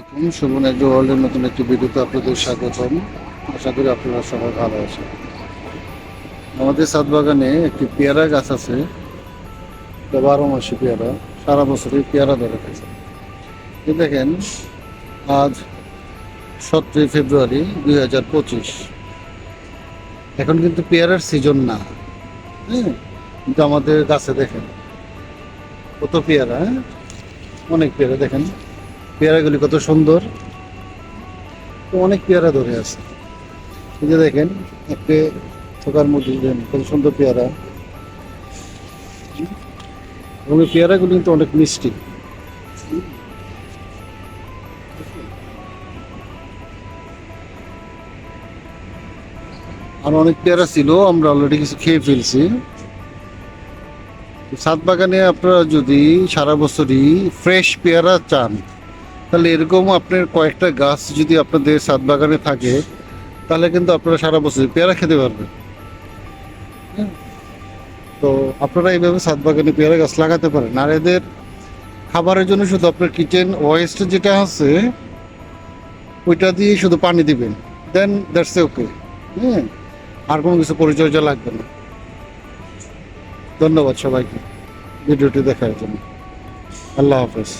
আসসালামাইকুম শুভন এগ্রো ওয়ার্ল্ডের নতুন একটি ভিডিওতে আপনাদের স্বাগতম। আশা করি আপনারা সবাই ভালো আছেন। আমাদের সাত বাগানে একটি পেয়ারা গাছ আছে। বারো মাসি পেয়ারা, সারা বছরই পেয়ারা ধরে থাকে। এই দেখেন, আজ সতেরোই ফেব্রুয়ারি দুই হাজার পঁচিশ। এখন কিন্তু পেয়ারার সিজন না। হ্যাঁ কিন্তু আমাদের গাছে দেখেন, কত পেয়ারা হ্যাঁ? অনেক পেয়ারা দেখেন। পেয়ারাগুলি কত সুন্দর। অনেক পেয়ারা ধরে আছে। এই যে দেখেন, একটা থোকার মধ্যে কত সুন্দর পেয়ারা। এবং এই পেয়ারাগুলি কিন্তু অনেক মিষ্টি। আর অনেক পেয়ারা ছিল, আমরা অলরেডি কিছু খেয়ে ফেলছি। সাত বাগানে আপনারা যদি সারা বছরই ফ্রেশ পেয়ারা চান তাহলে এরকম আপনার কয়েকটা গাছ যদি আপনাদের সাত বাগানে থাকে, তাহলে কিন্তু আপনারা সারা বছর পেয়ারা খেতে পারবেন? তো আপনারা এইভাবে সাত বাগানে পেয়ারা গাছ লাগাতে পারেন। আর এদের খাবারের জন্য শুধু আপনার কিচেন ওয়েস্ট যেটা আছে, ওইটা দিয়ে শুধু পানি দিবেন। দেন দ্যাটস ওকে হ্যাঁ আর কোনো কিছু পরিচর্যা লাগবে না। ধন্যবাদ সবাইকে। ভিডিওটি দেখার জন্য। আল্লাহ হাফেজ।